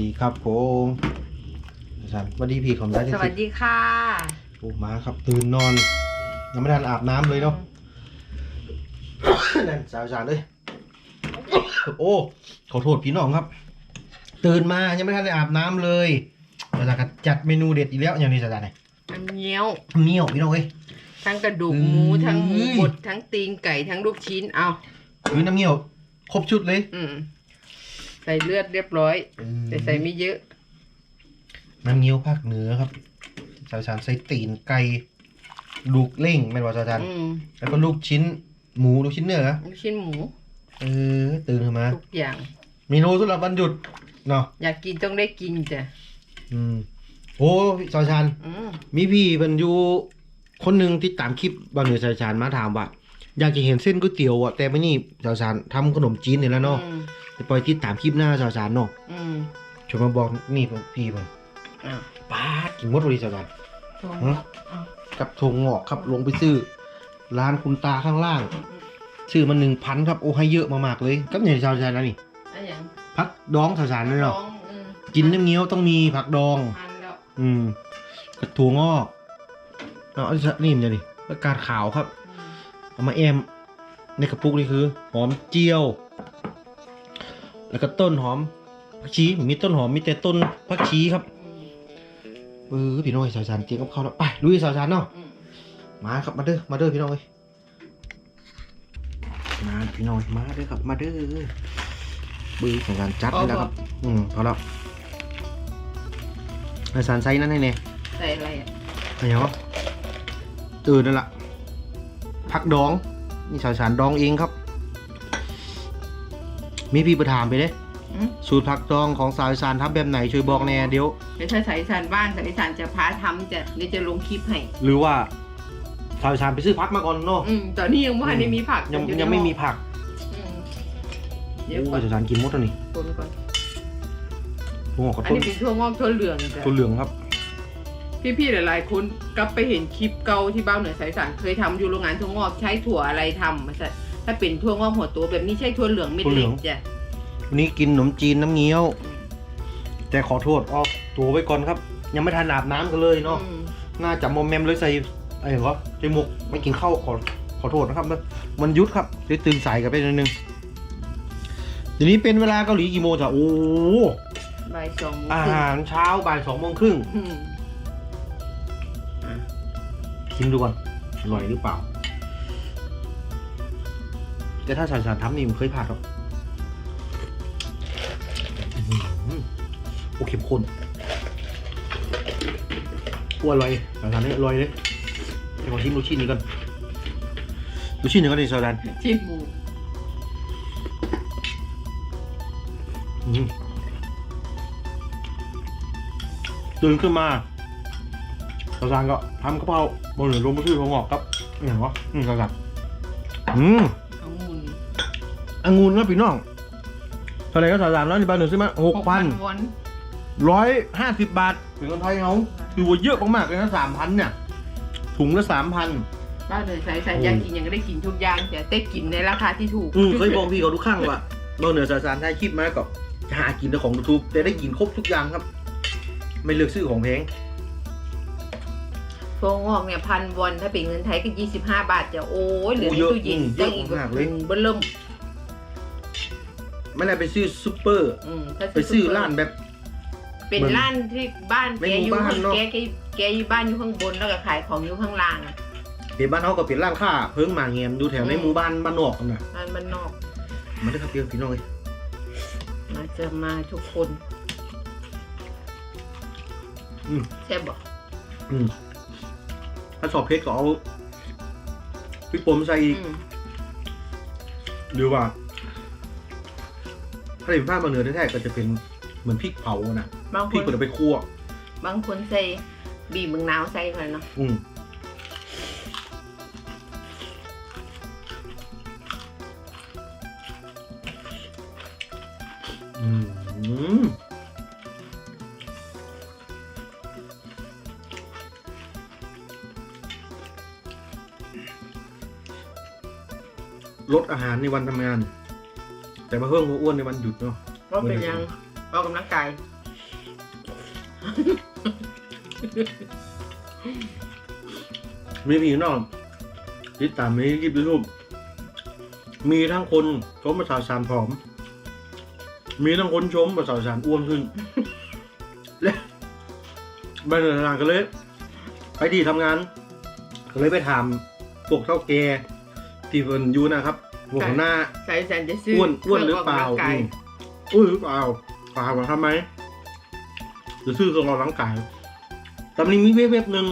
ดีครับผมอาจารย์สวัสดีพี่ของได้ที่สวัสดีค่ะโอ้มาครับตื่นนอนยังไม่ทันอาบน้ำเลยเนาะนั่นสาวอาจารย์เลย โอ้ขอโทษพี่น้องครับ ตื่นมายังไม่ทันได้อาบน้ำเลยอาจารย์ก็จัดเมนูเด็ดอีกแล้วอย่างนี้อาจารย์ไหนน้ำเงี้ยวเหนียวพี่น้องเอ้ยทั้งกระดูกหมูอืมทั้งหมูบดทั้งตีนไก่ทั้งลูกชิ้นเอาคือน้ำเหนียวครบชุดเลย อืม ใส่เลือดเรียบร้อย แต่ใส่ไม่เยอะ น้ำเงี้ยวภาคเหนือครับสาวอาจารย์ใส่ตีนไก่ลูกเล่งแม่นว่าสาวอาจารย์อืมแล้วก็ลูกชิ้น หมูลูกชิ้นเนื้อลูกชิ้นหมูเออ ตื่นขึ้นมาทุกอย่าง เมนูสำหรับวันหยุดเนาะอยากกินต้องได้กินจ้ะอืมโอ้พี่สาวอาจารย์อืมมีพี่เป็นอยู่คนหนึ่งที่ตามคลิปบางเหนือสาวอาจารย์มาถามว่า อยากจะเห็นเส้นก๋วยเตี๋ยวอะแต่ไม่นี่สาวอาจารย์ทำขนมจีนเนี่ยแล้วเนาะอืม จะปล่อยที่ตามคลิปหน้าสาวอาจารย์เนาะอืมชวนมาบอกนี่พี่ผมอะป้าดกินหมดเลยสาวอาจารย์โถ่ฮะเอากับถั่วงอกครับลงไปซื้อ ร้านคุณตาข้างล่าง ซื้อมาหนึ่งพันครับ โอ้ให้เยอะมากๆเลยก็อย่างชาวอาจารย์นะนี่อันอย่างผักดองสาวอาจารย์นั่นน้เนาะองอืมกินน้ำเงี้ยวต้องมีผักดองทานแล้วอืมกับถั่วงอกเอาอันนี้นี่มันจะดิแล้วกาดขาวครับ อืมเอามาแอม ในกระปุกนี่คือ หอมเจียว แล้วก็ต้นหอมผักชีมีต้นหอมมีแต่ต้นผักชีครับอืมเออพี่น้อยสาวสารเจียงกับข้าวแล้วไปลุยสาวสารเนาะอืมมาครับมาเด้อมาเด้อพี่น้อยมาพี่น้อยมาเด้อครับมาเด้อบือสาวสารจัดให้แล้วครับ อืมพอแล้วสาวสารไซส์นั้นให้เนี่ยใส่อะไรอะอะไรวะเออนั่นแหละผักดองนี่สาวสารดองเองครับ มีพี่ประถามไปเด้อืม สูตรผักดองของสาวอีสานทำแบบไหนช่วยบอกแน่เดี๋ยวเดี๋ยวถ้าสายสานบ้านสายสานจะพาทำจะเดี๋ยวจะลงคลิปให้ หรือว่าสาวอีสานไปซื้อผักมาก่อนเนาะอืมตอนนี้ยังไม่ได้มีผักยังอในยังไม่มีหผักอืมโอ้เดี๋ยวก่อนยสาวสารกินหมดแล้วนี่คนก่อน หัวกับอันต้นนี้เป็นทั่วงอกทั่วเหลืองจ้ะต้นเหลืองครับ พี่ๆหลายๆคนกลับไปเห็นคลิปเก่าที่บ้านเหนือสายสานเคยทำอยู่โรงงานทั่วงอกใช้ถั่วอะไรทำมาสัตว์ ถ้าเป็นทั่วงอกหัวโตัวแบบนี้ใช้ถั่วเหลืองเม็ดเล็กจ้ะวันนี้กินขนมจีนน้ำเงี้ยว แต่ขอโทษออกตัวไว้ก่อนครับ ยังไม่ทันอาบน้ำกันเลยเนาะอืมน่าจะมอมแมมเลยใส่ไอ้เหรอใส่หมวกไม่กินข้าวขอขอโทษนะครับมันยุดครับเลยตื่นสายกันไปนิดนึงเดี๋ยวนี้เป็นเวลาเกาหลีกี่โมงจ้ะโอ้บ่ายสองโมงอาครึ่งหารเช้าบ่ายสองโมงครึ่งอืมชิมดูก่อนอร่อยหรือเปล่า แต่ถ้าสารสารทำนี่มันเคยผ่านหรอกโอเขมข้นอ้วนอร่อยสารสารนี่อร่อยเลยเดี๋ยวขอชิมลูกชิ้นนี้ก่อนลูกชิ้นนี้ก็ดีสารสารชิ้นหมูตื่นขึ้นมาสาวสารก็ทำกะเพราบนหลือลงไปชื่อของหอกครับนี่เหรอวะอืมสาวสารอืม องุ่นนะพี่น้องเท่าไหร่ก็สาวสารแล้วนี่บาทหนึ่งซื้อมาหกพันวอนร้อยห้าสิบบาทเป็นเงินไทยเขาคือว่าเยอะมากๆเลยนะสามพันเนี่ย ถุงละสามพันบ้านเหนือสายสานโอ้อยากกินยังก็ได้กินทุกอย่างแต่ได้กินในราคาที่ถูกอืมเคยบอกพี่เขาทุกครั้งว่าบาทเหนือสาวสารไทยคลิปมาก็จะหากินแต่ของถูกๆแต่ได้กินครบทุกอย่างครับ ไม่เลือกซื้อของแพงโฟงอกเนี่ยพันวอนถ้าเป็นเงินไทยก็ยี่สิบห้าบาทจะโอ้ยเหลือในโอ้เยอะตู้เย็นอืมเยอะได้อีกมากเลยเบิ้ลเริ่ม ไม่ได้ไปซื้อซูเปอร์ อืมถ้าไปซื้อร้านแบบ เป็นร้านที่บ้านไม่แกหมู่อยู่บ้านข้างเนอะแกแกแกอยู่บ้านอยู่ข้างบนแล้วก็ขายของอยู่ข้างล่างอะเดี๋ยวบ้านเขาก็เป็นร้านค้าเพิ่งมาเงียมดูแถวในอืมหมู่บ้านบ้านนอกกันนะร้านบ้านนอกมาได้อครับพี่พี่น้องเลยมาเจอมาทุกคนอืมแซ่บบอกอืมถ้าชอบเพชรก็เอาพริกป่นใส่อีกอืมหรือว่า ถ้าเป็นภาคมาเหนือแท้ๆก็จะเป็นเหมือนพริกเผาอะนะบางพคริกนเปิดไปคั่วบางคนใส่บีบมึงนาวใส่ไปเนาะอืมอืมลดอาหารในวันทำงาน แต่มาเพิ่มความอ้วนในวันหยุดเนาะก็เป็นยังออกกำลังกายมีพี่น้องติดตามมีคลิปยูทูบมีทั้งคนชมประสาทสารผอม มีทั้งคนชมประสาทสารอ้วนขึ้น และไปเดินทางกันเลย ไปที่ทำงาน ก็เลยไปถามพวกเท่าแก ที่เพิ่นอยู่นะครับพวกหัวหน้าสายสันจะซื้ออ้วนอ้วนหรือเปล่าคงกกำงกยอืมอ้วนหรือเปล่าเปล่าทำไมหรือซื้อเครื่องออกกำลังกายตอนนี้มีเว็บๆหนึ่ง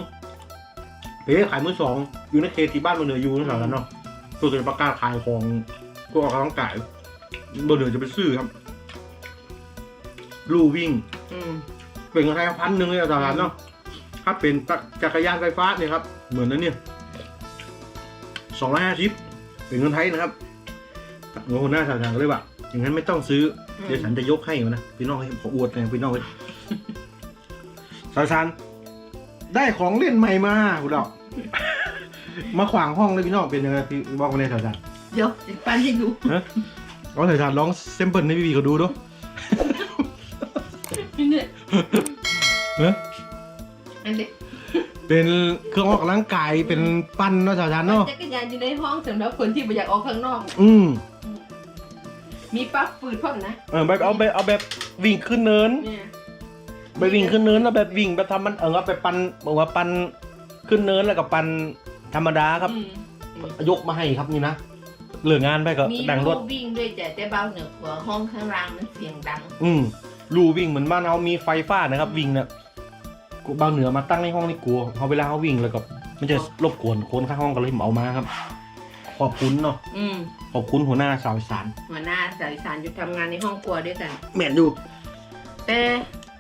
เป๊ขายมือสองอยู่ในเขตที่บ้านบนเหนืออยู่นั่นแหละเนาะตัวจะประกาศขายของพวกออกกำลังกายบนเหนือจะไปซื้อครับลู่วิ่งอืมเป็นเงินไทยพันหนึ่งเลยอะตลาดเนาะถ้าเป็นจักรยานไฟฟ้าเนี่ยครับ เหมือนนั้นเนี่ย สองร้อยห้าสิบเป็นเงินไทยนะครับเงินหัวหน้าสาขาก็เลยว่าอย่างนั้นไม่ต้องซื้อ เดี๋ยวฉันจะยกให้นะพี่น้องให้ขออวดไงพี่น้องเลยสาวชันได้ของเล่นใหม่มาคุณดอกมาขวางห้องเลยพี่น้องเป็นยังไงพี่บอกมาเลยสาวชันเดี๋ยวสิปันให้ดูฮะลองสาวชันร้องเซมเปิลให้พี่บีเขาดูดูเนี่ยเฮ้ยอันนี้ เป็นเครื่องออกกำลังกายเป็นปั้นเนาะสาวชันเนาะจักรยานอยู่ในห้องสำหรับคนที่ไม่อยากออกข้างนอก อืมมีปลั๊กฟืดพร้อมนะเออแบบเอาแบบเอาแบบวิ่งขึ้นเนินเนี่ยไปวิ่งขึ้นเนินแล้วแบบวิ่งแบบทำมันเออเอาไปปันบอกว่าปันขึ้นเนินแล้วก็ปันธรรมดาครับ อืมยกมาให้ครับนี่นะเหลืองานไปก็มีดังรรูถวิ่งด้วยแต่แต่เบาเหนือหัวห้องข้างล่างมันเสียงดัง อืมรูวิ่งเหมือนบ้านเขามีไฟฟ้านะครับ วิ่งเนี่ย กูเบาเหนือมาตั้งในห้องนี่กลัวเขาเวลาเขาวิ่งแล้วก็มันจะรบกวนคนข้างห้องก็เลยเอามาครับ ขอบคุณเนาะอืมขอบคุณหัวหน้าสาวอีสานหัวหน้าสายสารอยู่ทำงานในห้องครัวด้วยกัน แม่นอยู่แต่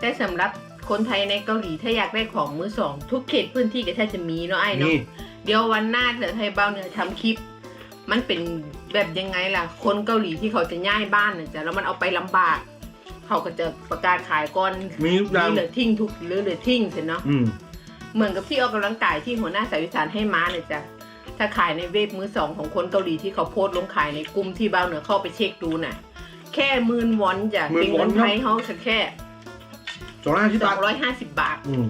แต่สำหรับคนไทยในเกาหลีถ้าอยากได้ของมือสอง ทุกเขตพื้นที่ก็แทบจะมีเนาะไอ้เนาะ นี่เดี๋ยววันหน้าเถอะให้เบ้าเหนือทำคลิป มันเป็นแบบยังไงล่ะ คนเกาหลีที่เขาจะย้ายบ้านเนี่ยจ้ะแล้วมันเอาไปลำบาก เขาก็จะประกาศขายก่อนมีทุกอย่างนี่เหลือทิ้งทุกหรือเหลือทิ้งเสร็จเนาะ อืม เหมือนกับที่ออกกำลังกายที่หัวหน้าสายวิสานให้ม้าเนี่ยจ้ะ ถ้าขายในเว็บมือสองของคนเกาหลีที่เขาโพสต์ลงขายในกลุ่มที่เบ้าเหนือเข้าไปเช็คดูน่ะ แค่หมื่นวอนจ้ะเป็นเงินไทยเขาแค่สองร้อยที่สบาอทงร้อยห้าสิบบาท อืม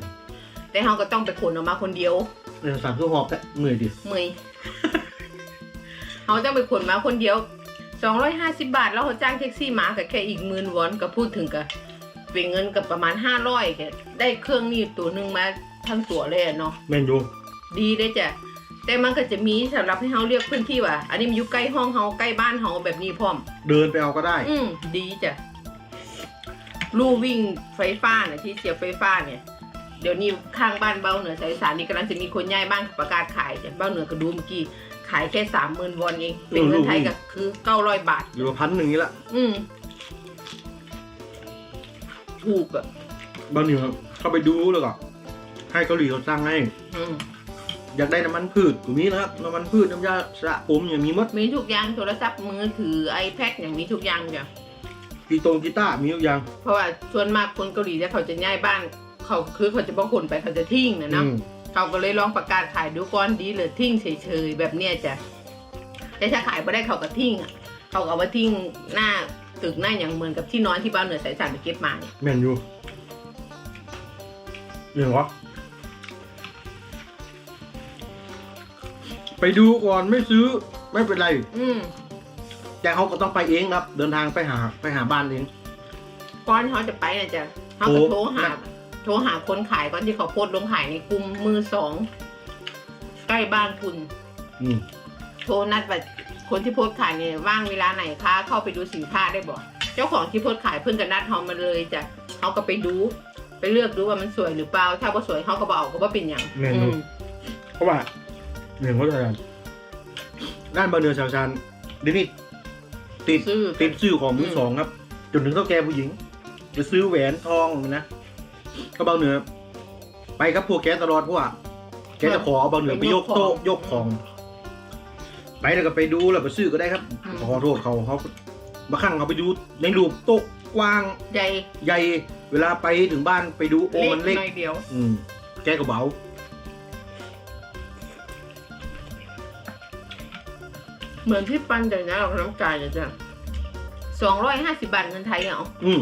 แต่เขาก็ต้องไปขนออกมาคนเดียว เออสามเครื่องหอบแต่เหนื่อยดิเมอย เขาจะไปขนมาคนเดียว สองร้อยห้าสิบาท แล้วเขาจ้างแท็กซี่มากับแค่อีกหมื่นวอนก็พูดถึงกับเป็นเงินกับประมาณห้าร้อยแกได้เครื่องนี้ตัวหนึ่งมาทั้งตัวเลยอะเนาะแม่นอยู่ดีได้จ้ะแต่มันก็จะมีสำหรับให้เขาเรียกพื้นที่ว่า อันนี้มันอยู่ใกล้ห้องเขาใกล้บ้านเขาแบบนี้พร้อม เดินไปเอาก็ได้ อืมดีจ้ะลู่วิ่งไฟฟ้าเนี่ยที่เสียบไฟฟ้าเนี่ย เดี๋ยวนี้ข้างบ้านเบ้าเหนือสายสารนี่กำลังจะมีคนย้ายบ้านประกาศขายจ้ะเบ้าเหนือก็ดูเมื่อกี้ ขายแค่สามหมื่นวอนเอง เป็นเงินไทยก็คือเก้าร้อยบาทอยู่พันหนึ่งนี่ละอืมถูกอะบางทีเข้าไปดูแล้วก็ให้เกาหลีเขาสร้างให้ อืมอยากได้น้ำมันพืชตรงนี้นะครับน้ำมันพืชน้ำยาสระผมอย่างมีหมดมีทุกอย่างโทรศัพท์มือถือ iPad อย่างมีทุกอย่างจ้ะกีตงกีตาร์มีทุกอย่าง เพราะว่าส่วนมากคนเกาหลีถ้าเขาจะย้ายบ้าน เขาคือเขาจะบอกคนไปเขาจะทิ้งนะเนาะอืม เขาก็เลยลองประกาศขายดูก่อนดีเหลือทิ้งเฉยๆแบบเนี้ยจ้ะแต่ถ้าขายไม่ได้เขาก็ทิ้งอะเขาก็เอามาทิ้งหน้าตึกหน้าอย่างเหมือนกับที่นอนที่บ้านเหนือสายสานไปเก็บมาเนี่ยแม่นอยู่เรื่องวะไปดูก่อนไม่ซื้อไม่เป็นไร อืมแต่เขาก็ต้องไปเองครับ เดินทางไปหาไปหาบ้านเองก่อนเขาจะไปนะจ๊ะเขาก็โทรหา โทรหาคนขายก่อนที่เขาโพสต์ลงขายในกลุ่มมือสองใกล้บ้านคุณ อืมโทรนัดว่าคนที่โพสต์ขายเนี่ยว่างเวลาไหนคะเข้าไปดูสินค้าได้บอกเจ้าของที่โพสต์ขายเพิ่งกันนัดเขามาเลยจ้ะเขาก็ไปดู ไปเลือกดูว่ามันสวยหรือเปล่า ถ้าว่าสวยเขาก็บอกก็ว่าเป็นอย่างแม่นอือยู่มเพราะว่าเรื่องเขาจะด้านบานเนือชาวชานเดี๋ยวนี้ติดซื้อติดซื้อของมือสองครับ จนถึงเท่าแก่ผู้หญิงจะซื้อแหวนทองนะ ก็เบาเหนือ ไปครับพวกแกตลอดเพราะว่าแกจะขอเอาเบาเหนือไปยกโต๊ะยกของ ไปแล้วก็ไปดูแล้วไปซื้อก็ได้ครับ ขอโทษเขาเขาบางครั้งเขาไปดูในรูปโต๊ะกว้างใหญ่ใหญ่เวลาไปถึงบ้านไปดูโอ้มันเล็กหน่อยเดียว อืมแกก็เบาเหมือนที่ปันใจนะเราน้ำกายเลยจ้ะสองร้อยห้าสิบบาทเงินไทยเหรออืม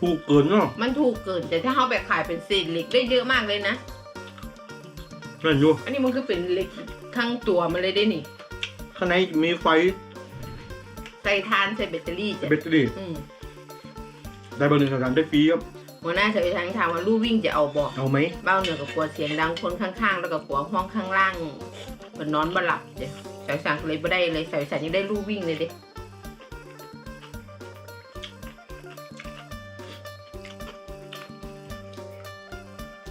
ถูกเกินเนาะมันถูกเกิน แต่ถ้าเขาไปขายเป็นเศษเหล็กได้เยอะมากเลยนะ นั่นอยู่อันนี้มันคือเป็นเหล็กข้างตัวมันเลยได้นี่ ข้างในมีไฟใส่ทานใส่แบตเตอรี่จ้ะแบตเตอรี่อืมได้เบอร์หนึ่งสามได้ฟรีครับหัวหน้าชาวทางถามว่าลู่วิ่งจะเอาบอกเอาไหมเบ้าเหนือกับกลัวเสียงดังคนข้างๆ แล้วก็กลัวห้องข้างล่างมันนอนบ่หลับเด้สาวสารเลยไม่ได้เลยสาวสารยังได้ลู่วิ่งเลยเด้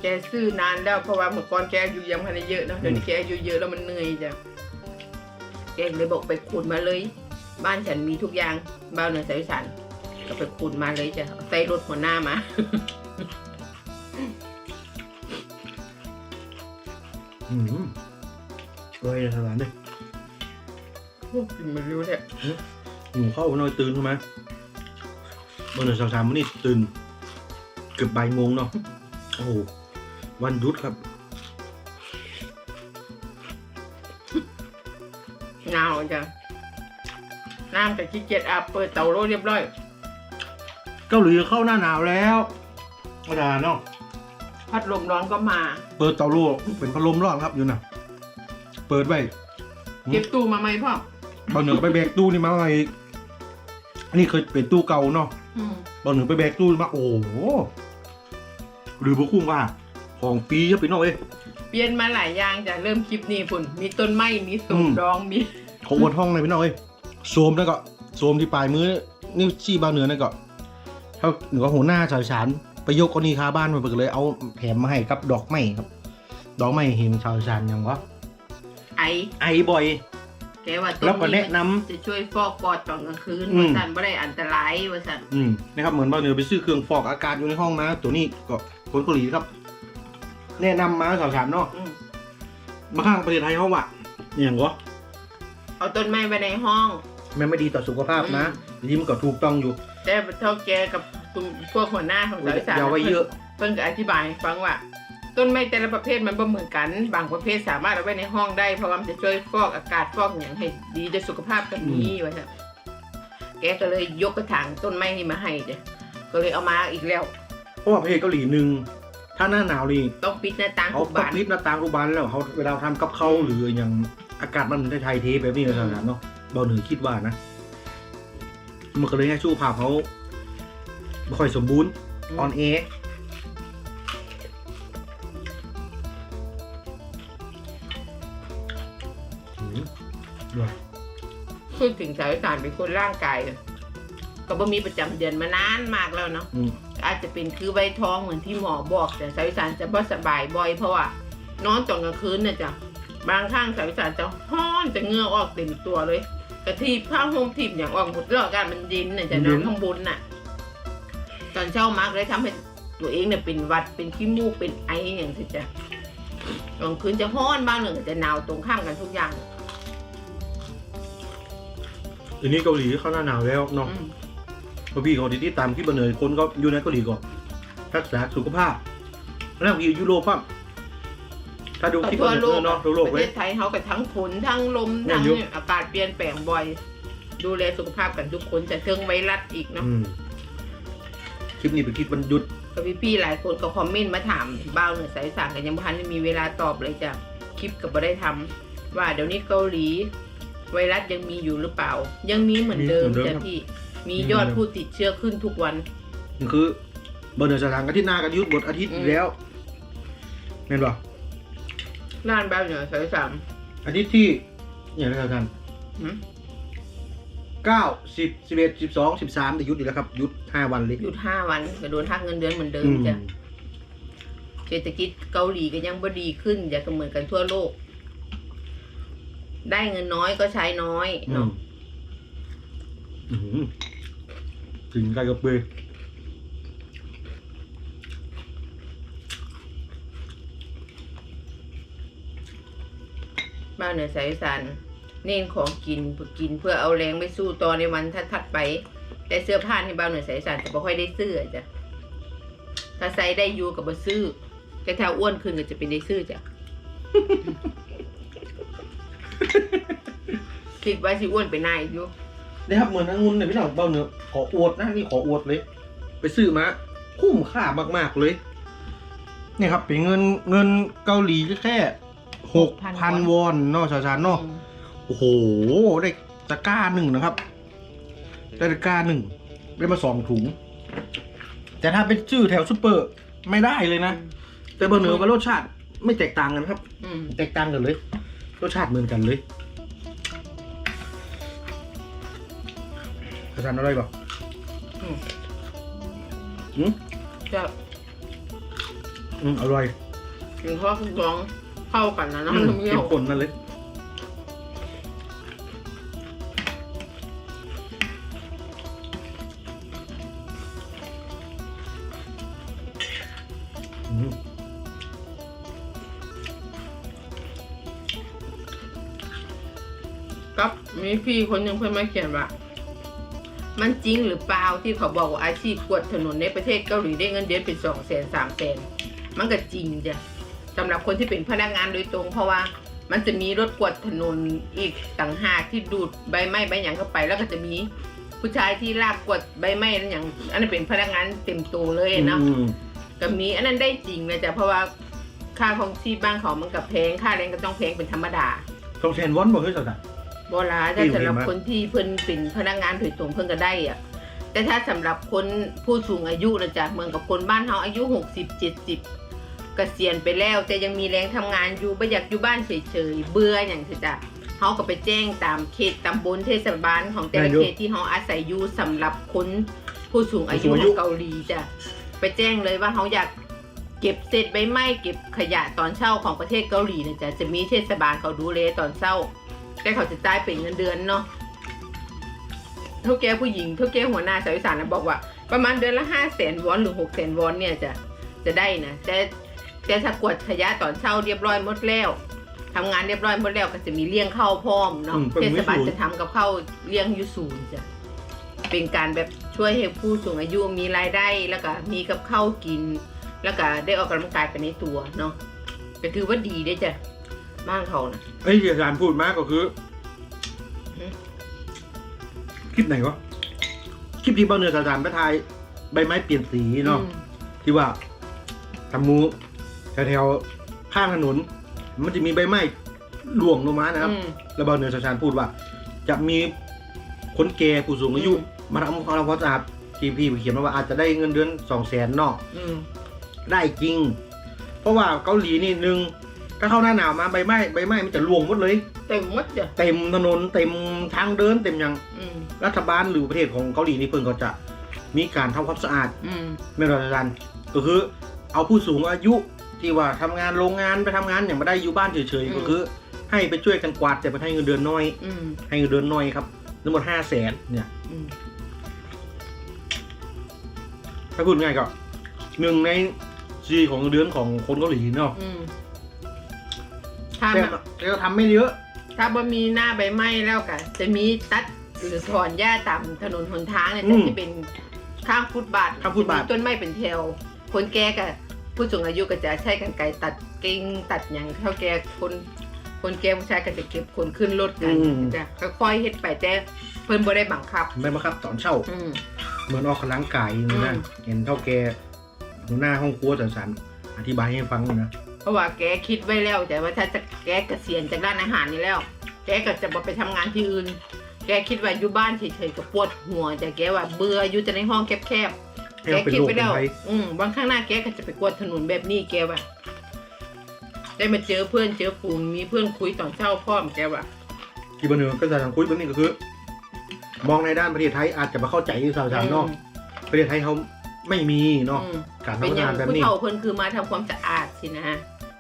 กซื้อนานแล้วเพราะว่าเมื่อก่อนแกอายุยังพันได้เยอะเนอะเดี๋ยวนี้แกอายุเยอะแล้วมันเหนื่อยจ้ะแกเลยบอกไปขุดมาเลย บ้านฉันมีทุกอย่างบ้านเหนือสาวสารก็ไปขุดมาเลยจ้ะใส่รถหัวหน้ามา อืมเลยสถานดิกินไม่รู้เนี่ยหนูเข้าหน่อยตื่นใช่ไหมเบอร์หนึ่งสามสามวันนี้ตื่น เกือบบ่ายโมงเนาะ โอ้โห วันหยุดครับหนาวจ้ะน้ำกับขี้เกียจอาบเปิดเตาโลเรียบร้อย เกาหลีเข้าหน้าหนาวแล้วอาจารย์เนาะพัดลมร้อนก็มา เปิดเตาโล่เป็นพัดลมร้อนครับอยู่น่ะเปิดไว้เก็บตู้มาไหมพ่อบางเหนือไปแบกตู้นี่มาอะไรอันนี้เคยเป็นตู้เก่าเนาะอืมบางเหนือไปแบกตู้มาโอ้โหหรือพวกคุ้มว่า ของปีจะไปนอกเอ้ย เปลี่ยนมาหลายอย่างจ้ะเริ่มคลิปนี้พุ่นมีต้นไม้มีสอืมมดองมีของอวดห้องเลยพี่น้องเอ้ยโซมนั่นก็โซมที่ปลายมือนิ้วชี้บางเหนือนั่นก็เท่าเหนือหัวหน้าชาวฉานไปยกกรณีคาบ้านมาก็เลยเอาแถมมาให้กับดอกไม้ครับ ดอกไม้เห็นชาวฉานยังวะไอไอบ่อย แกว่าต้นแล้วก็นี้แนะนำ จะช่วยฟอกปอดตอนกลางคืนอืม ว่าสันไม่ได้อันตรายว่าสันอืมนะครับเหมือนบางเหนือไปซื้อเครื่องฟอกอากาศอยู่ในห้องมาตัวนี้ก็คนเกาหลีครับ แนะนำมาชาวฉานเนาะอืมมาข้างประเทศไทยเขาว่ะอย่างวะเอาต้นไม้ไว้ในห้องมันไม่ดีต่อสุขภาพนะยิ้มก็ถูกต้องอยู่แต่เท่าแกกับคุณพวกหัวหน้าของสาวสารอย่าไว้เยอะเพิ่งก็อธิบายให้ฟังว่า ต้นไม้แต่ละประเภทมันบ่เหมือนกัน บางประเภทสามารถเอาไว้ในห้องได้เพราะว่ามันจะช่วยฟอกอากาศฟอกอย่างให้ดีต่อสุขภาพกันนี้ว่าซะแกก็เลยยกกระถางต้นไม้นี่มาให้จ้ะก็เลยเอามาอีกแล้ว เพราะว่าประเทศเกาหลีหนึ่ง ถ้าหน้าหนาวนี่ต้องปิดหน้าต่างเขาทุกต้องบานปิดหน้าต่างรูบานแล้วเขาเวลาทำกับเขาวหรืออย่างอากาศมันไทยๆเทแบบนี้เลยนะเนาะเบาเหนือคิดว่านะ มันก็เลยให้ชู้ภาพเขาไม่ค่อยสมบูรณ์ออนเอมพูดถึงสาวสารเป็นคนร่างกายอะก็บ่มีประจำเดือนมานานมากแล้วเนาะ อืมอาจจะเป็นคือใบท้องเหมือนที่หมอบอกแต่สาวสารจะบ่สบายบ่อยเพราะว่านอนตอนกลางคืนเนี่ยจ้ะบางครั้งสาวสารจะห้อนจะเหงื่อออกเต็มตัวเลยกระทีบผ้าห่มทิบอย่างออกหมดแล้วอากาศมันเย็นน่ะจะนอนข้างบนน่ะ ตอนเช้ามากเลยทำให้ตัวเองเนี่ยเป็นหวัดเป็นขี้มูกเป็นไออย่างที่จะกลางคืนจะห้อนบ้างหนึ่งจะหนาวตรงข้ามกันทุกอย่างทีนี้เกาหลีเข้าหน้าหนาวแล้วเนาะอืม พอพี่เขาติดตามคลิปบันเนยคนก็อยู่ในเกาหลีก็รักษาสุขภาพแล้วพี่ยุโรปป่ะถ้าดูคลิปทั่บัวนเนโลกยเนาะทั่วโลกประเลเทยศไทยเขากับทั้งฝนทั้งลมเนี่ยทั้งยุคอากาศเปลี่ยนแปลงบ่อย ดูแลสุขภาพกันทุกคนจะเทิงไวรัสอีกเนาะอืมคลิปนี้เป็นคลิปวันหยุดก็พี่ๆหลายคนก็คอมเมนต์มาถามบ้าวเหนือสายสารกันยังพันไม่มีเวลาตอบเลยจ้ะคลิปก็บ่ได้ทำว่าเดี๋ยวนี้เกาหลี ไวรัสยังมีอยู่หรือเปล่า ยังมีเหมือนเดิมจ้ะพี่ มียอดผู้ติดเชื้อขึ้นทุกวันนี่คือบันเนยสถานอาทิตย์หน้ากันหยุดหมดอาทิตย์อืมอีกแล้วเห็นป่ะน่านบ้าวเหนือสายสามอาทิตย์ที่อย่างไรกันหืมเก้าสิบสิบเอ็ดสิบสองสิบสามแต่หยุดอีกแล้วครับหยุดห้าวันเลยหยุดห้าวันก็โดนทักเงินเดือนเหมือนเดิมอืมจ้ะ เศรษฐกิจเกาหลีก็ยังบ่ดีขึ้น อย่าก็เหมือนกันทั่วโลก ได้เงินน้อยก็ใช้น้อยอืเนาะมอื้อ หือถึงไกลกับเบยบ้านเหนือสายอีสานเน้นของกินเพื่อกินเพื่อเอาแรงไปสู้ต่อในวันถัดๆไป แต่เสื้อผ้าที่บ้านเหนือสายอีสานจะไม่ค่อยได้ซื้อจ้ะถ้าใส่ได้อยู่กับบ่ซื้อแต่ถ้าอ้วนขึ้นก็จะเป็นได้ซื้อจ้ะคิดว่าสิอ้วนไปไหนอยู่ นะครับเหมือนองุ่นเนี่ยพี่น้องเบาเนื้อขออวดนะนี่ขออวดเลยไปไปซื้อมาคุ้มค่ามากๆเลยเนี่ยครับเป็นเงินเงินเกาหลีแค่หกพันวอนเนาะชาวชานเนาะอืมโอ้โหได้ตะกร้าหนึ่งนะครับได้ตะกร้าหนึ่งได้มาสองถุง แต่ถ้าเป็นชื่อแถวซูเปอร์ไม่ได้เลยนะ แต่เบอร์เหนือกับรสชาติไม่แตกต่างกันครับอืมแตกต่างกันเลย รสชาติเหมือนกันเลย อาจารย์อะไรก่อนอืมอืมจะอืมอร่อยกินข้าวคุกร้องเข้ากันนะอืน้ำมน้ำเงี้ยเข้วมข้นนั่นเลยอืมกับมีพี่คนหนึ่งเพิ่นมาเขียนว่า มันจริงหรือเปล่าที่เขาบอกว่าอาชีพกวาดถนนในประเทศเกาหลีได้เงินเดือนเป็นสองแสนสามแสนมันก็จริงจ้ะสำหรับคนที่เป็นพนักงานโดยตรง เพราะว่ามันจะมีรถกวาดถนนอีกต่างหากที่ดูดใบไม้ใบหยางเข้าไป แล้วก็จะมีผู้ชายที่ลากกวาดใบไม้นั่นอย่างอันนั้นเป็นพนักงานเต็มตัวเลยเนาะอืมก็มีอันนั้นได้จริงนะจ๊ะเพราะว่าค่าของชีพบ้านเขามันกับแพงค่าแรงก็ต้องแพงเป็นธรรมดาต้องแทนวอนบอกเฮ้ยสัต ว์โบราณแต่ดีสำหรับดีมากคนที่เพิ่นเป็นพนักงานโดยตรงเพิ่นก็ได้อะแต่ถ้าสำหรับคนผู้สูงอายุนะจ๊ะเหมือนกับคนบ้านเฮาอายุหกสิบเจ็ดสิบเกษียณไปแล้ว แต่ยังมีแรงทำงานอยู่ไม่อยากอยู่บ้านเฉยๆเบื่ออย่างเช่นจ้ะเฮาก็ไปแจ้งตามเขตตำบลเทศบาลของแต่ละเขตที่เฮาอาศัยอยู่สำหรับคนผู้สูงอายุของเกาหลีจ้ะไปแจ้งเลยว่าเฮาอยากเก็บเศษใบไม้เก็บขยะตอนเช้าของประเทศเกาหลีนะจ๊ะจะมีเทศบาลเขาดูแลตอนเช้า แต่เขาจะจ่ายเป็นเงินเดือนเนาะเท่าแก่ผู้หญิงเท่าแก่หัวหน้าสาวอีสานนะบอกว่า ประมาณเดือนละห้าแสนวอนหรือหกแสนวอนเนี่ยจะจะได้นะแต่แต่ถ้ากวาดขยะตอนเช้าเรียบร้อยหมดแล้วทำงานเรียบร้อยหมดแล้วก็จะมีเลี้ยงข้าวพร้อมเนาะอืมเป็นเทมื้ศอบาลศูนย์จะทำกับข้าวเลี้ยงอยูศูนย์จ้ะเป็นการแบบช่วยให้ผู้สูงอายุมีรายได้แล้วก็มีกับข้าวกิน แล้วก็ได้ออกกำลังกายไปในตัวเนาะก็ถือว่าดีเด้อจ้ะ บ้านเขานะไอ้ยที่อาจารย์พูดมากก็คืออืมคลิปไหนวะ คลิปที่เบาเหนือสารไปทายใบไม้เปลี่ยนสีเนาะอืมที่ว่าทำมูแถวๆข้างถนน มันจะมีใบไม้หลวงลงมานะครับอืมแล้วเบาเหนือชาชานพูดว่า จะมีคนแก่ผู้สูงอายุอืมมาทำความความสะอาดที่พี่เขียนมาว่าอาจจะได้เงินเดือนสองแสนเนาะอืมได้จริง เพราะว่าเกาหลีนี่หนึ่ง ถ้าเข้าหน้าหนาวมาใบไม้ใบไม้มันจะหลวงหมดเลย เต็มหมดจ้ะเต็มถนนเต็มทางเดินเต็มอย่างอืมรัฐบาลหรือประเทศของเกาหลีนี่เพิ่งก็จะมีการทำความสะอาดอืมไม่รอจันก็คือ เอาผู้สูงอายุที่ว่าทำงานโรงงานไปทำงานอย่างไม่ได้อยู่บ้านเฉยๆก็คือ ให้ไปช่วยกันกวาดแต่ไปให้เงินเดือนน้อย อืมให้เงินเดือนน้อยครับทั้งหมดห้าแสนเนี่ย อืมถ้าพูดง่ายก็หนึ่งในซีของเงินเดือนของคนเกาหลีเนาะอืม ถ้าแต่มันแต่ก็ทำไม่เยอะ ถ้าบ่มีหน้าใบไม้แล้วก็จะมีตัดหรือถอนหญ้าตามถนนหนทางเนี่ยอืมที่เป็นข้างฟุตบาทข้างฟุตบาท จะมีต้นไม้เป็นแถวคนแก่กับผู้สูงอายุก็จะใช้กันไกรตัดกิ่งตัดอย่างเท่าแก่คนคนแก่ผู้ชายก็จะเก็บคนขึ้นรถกันจ้ะก็ค่อยๆเฮ็ดไปแต่เพิ่นบ่ได้บังคับ ไม่มาครับตอนเช่า อืม เหมือนออกกำลังกายอย่างนี้นะอืม เห็นเท่าแกหัวหน้าห้องครัวสันสันอธิบายให้ฟังนะ เพราะว่าแกคิดไว้แล้วแต่ว่าถ้าจะแกเกษียณจากด้านอาหารนี่แล้ว แกก็จะบ่ไปทำงานที่อื่น แกคิดว่าอยู่บ้านเฉยๆก็ปวดหัวแต่แกว่าเบื่ออยู่แต่ในห้องแคบๆให้แกเราเป็นคิดโรคไปเป็นแล้วภัยอืมวันข้างหน้าแกก็จะไปกวาดถนนแบบนี้แกว่าได้มาเจอเพื่อนเจอฝูงมีเพื่อนคุยตอนเช้าพร้อมแกว่าที่บันเทิงก็จะทำคุยแบบนี้ก็คือ มองในด้านประเทศไทยอาจจะมาเข้าใจสาวๆเนาะประเทศไทยเขาไม่มีเนาะอืมการเป็นทำอย่างงานแบบผู้นี้เฒ่าเพิ่นคือมาทำความสะอาดสินะ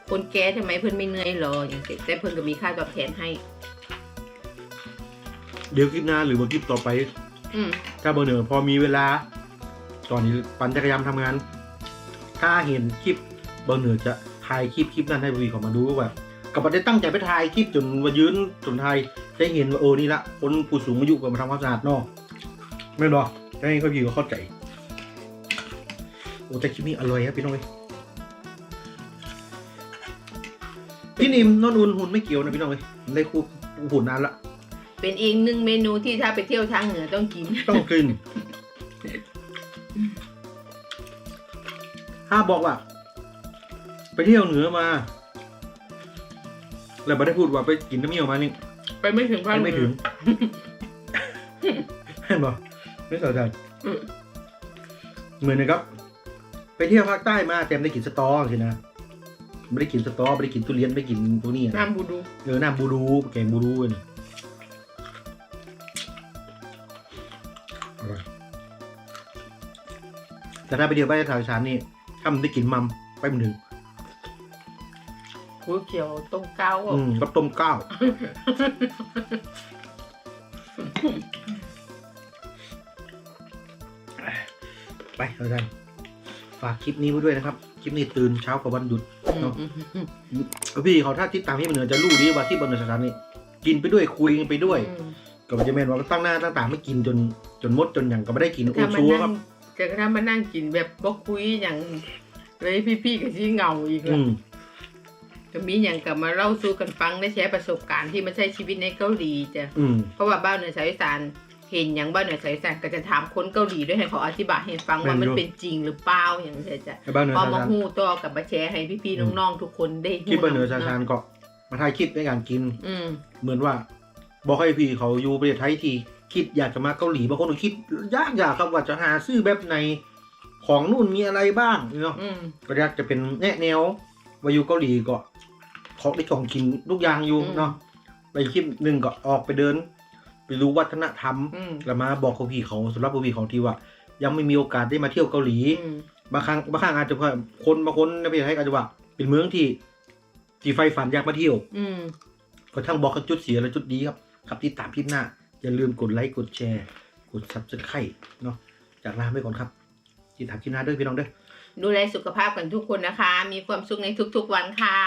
คนแก่ทำไมเพิ่นไม่เหนื่อยหรออย่างเงี้ยแต่เพิ่นก็มีค่าตอบแทนให้ เดี๋ยวคลิปหน้าหรือว่าคลิปต่อไป อืมถ้าเบอร์หนึ่งพอมีเวลา ตอนนี้ปั่นจักรยานทำงาน ถ้าเห็นคลิปเบอร์หนึ่งจะถ่ายคลิปคลิปนั้นให้วีเขามาดูว่าแบบกับประเด็นตั้งใจไปถ่ายคลิปจนว่ายืนจนไทยจะเห็นว่าเออนี่ละคนผู้สูงอายุก็มาทำความสะอาดเนาะไม่หรอกจะให้เขาพี่เขาเข้าใจโอ้แต่คลิปนี้อร่อยครับพี่น้องเอ้ย พี่นิมนอนอุ่นหุ่นไม่เกี่ยวนะพี่น้องเลยได้คู่หุ่นนานละเป็นอีกหนึ่งเมนูที่ถ้าไปเที่ยวทางเหนือต้องกิน ต้องกิน ถ้าบอกว่า ไปเที่ยวเหนือมา แล้วไม่ได้พูดว่าไปกินน้ำเมี่ยวมานี่ไปไม่ถึงภาคไม่ถึงเห็นบ่ไม่สนใจอืมเหมือนนะครับ ไปเที่ยวภาคใต้มาแต่ไม่ได้กินสตอสินะ ไม่ได้กินสตอไม่ได้กินทุเรียนไม่ได้กินพวกนี้นะน้ำบูดูเออน้ำบูดูแกงบูดูเนี่ยอร่อยแต่ถ้าไปเดียวไปทางชานนี่ถ้ามันได้กินมัมไปมันถึงหัวเขียวต้มเก้าอะอืมกับต้มก้าวไปอาจารย์ฝากคลิปนี้ไว้ด้วยนะครับค ลิปนี้ตื่นเช้ากับวันหยุดอืมอืมอืมพี่เขาถ้าติดตามที่มันเหนือจะรู้ดีว่าที่บนเนินสถานนี่กินไปด้วยคุยกันไปด้วยอืมก็จะแม่นว่าตั้งหน้าตั้งตาไม่กินจนจนมดจนอย่างก็ไม่ได้กินโอ้ถ้ามาชัวนั่ครังบจะถ้ามานั่งกินแบบบ่คุยอย่างเลยพี่ๆกับที่เหงาอีกอืแล้วมก็มีอย่างกับมาเล่าสู่กันฟังได้แชร์ประสบการณ์ที่มาใช้ชีวิตในเกาหลีจ้ะอืมเพราะว่าบ้านเหนือสายอีสาน เห็นอย่างบ้านเหนือสายอีสานก็จะถามคนเกาหลีด้วยให้เขาอธิบายให้ฟังว่ามันเป็นจริงหรือเปล่าอย่างเงี้ยจ้ะไอ้บ้านเหนือพอชามาชานฮู้ต่อกับมาแชร์ให้พี่ๆน้องๆทุกคนได้คลิปบ้านเหนือชาชานก็มาถ่ายคลิปในการกิน อืมเหมือนว่า บอกให้พี่เขาอยู่ประเทศไทยที่คิดอยากจะมาเกาหลีบางคนก็คิดยากอยากครับว่าจะหาซื้อแบบไหนของนู่นมีอะไรบ้างเนาะอืมก็อยากจะเป็นแนะแนวว่าอยู่เกาหลีก็ของได้ของกินทุกอย่างอยู่อืมเนาะไปคลิปหนึ่งก็ออกไปเดิน ไปรู้วัฒนธรรมอืม แล้วมาบอกเขาพี่เขาสำหรับพี่ของที่ว่า ยังไม่มีโอกาสได้มาเที่ยวเกาหลี อืม บางครั้งบางครั้งอาจจะว่าคนบางคนในประเทศไทยก็อาจจะว่าเป็นเมืองที่ที่ไฟฝันอยากมาเที่ยว อืม ก็ทั้งบอกกันจุดเสียและจุดดีครับ ครับที่ตามคลิปหน้า อย่าลืมกดไลค์กดแชร์ กดซับสไครต์เนาะจากลาไปก่อนครับที่ตามคลิปหน้าด้วยพี่น้องเด้อดูแลสุขภาพกันทุกคนนะคะ มีความสุขในทุกๆวันค่ะ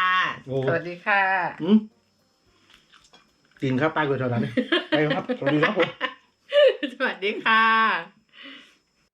โอ้สวัสดีค่ะ อืม ตีนครับตายกว่าเท่านั้นไปครับสวัสดีครับผม สวัสดีค่ะ